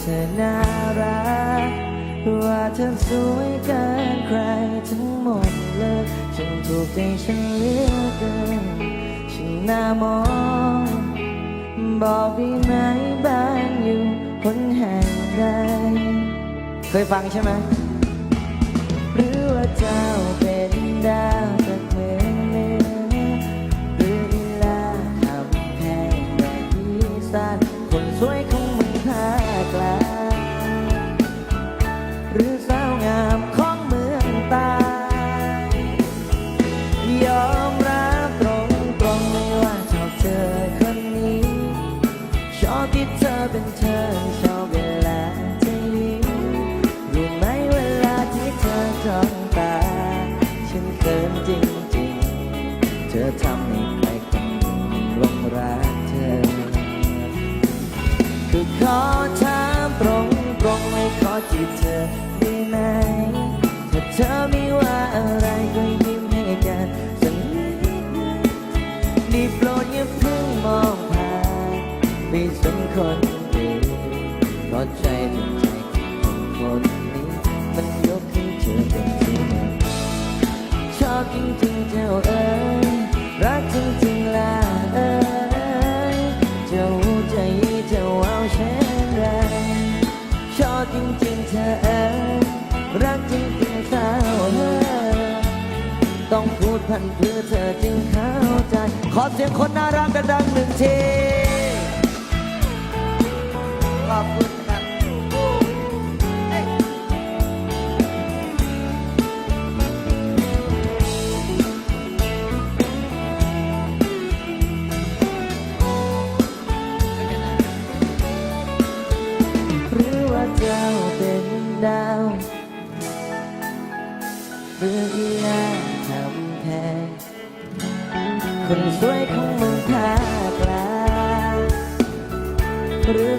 เธอน่ารัก ว่าเธอสวยเกินใครทั้งหมดเลยฉันถูกใจฉันเลือกเกินฉันน่ามอง บอกได้ไหมบ้านอยู่คนแห่งใด เคยฟังใช่ไหม หรือว่าเจ้าเป็นดาวจากเมือ ขอถามตรงตรงๆไม่ขอจีบเธอได้ไหมถ้าเธอไม่ว่าอะไรก็ยิ้มให้กันสักนิดนึงด้โปรดอย่าเพิ่งมองผ่านไปสนคนอื่นเพราะใจถึงใจของคนนี้มันยกให้เธอเป็นที่หนึ่งชอบจริงๆเจ้าเอ๋ย ต้องพูดพันเพื่อเธอจึงเข้าใจ ขอเสียงคนน่ารักดังๆหนึ่งทีขอบคุณครับหรือว่าเจ้าเป็นดาวหรือ คนสวยของเมืองภาคกลางหรือ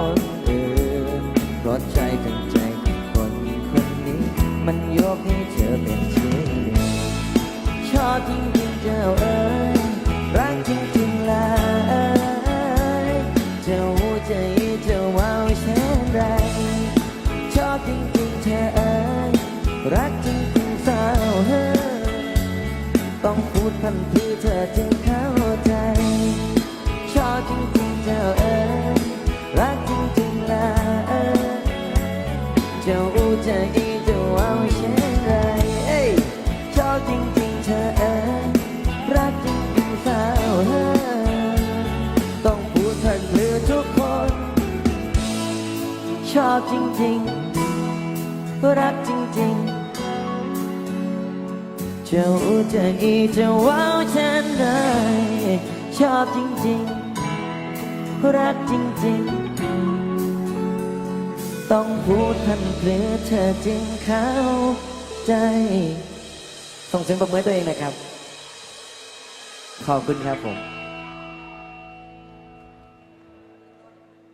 คนอื่นเพราะใจทั้งใจของคนคนนี้ มันยกให้เธอเป็นที่หนึ่งชอบจริงๆเจ้าเอ๋ยรักจริงๆล่ะเอ๋ยเจ้าหัวใจเจ้าว้าวเช่นไรชอบจริงๆเธอเอ๋ยรักจริงๆสาวเฮ้ต้องพูดพันทีเธอจึงเข้าใจชอบจริง ต้องพูดทันเพื่อทุกคน ชอบจริงๆ รักจริงๆเจ้าอูจะอีเจ้าเอาเช่นไรชอบจริงๆ รักจริงๆ ต้องพูดทันเพื่อเธอจึงเข้าใจส่งเสียงปรบมือตัวเองนะครับ ขอบคุณครับผม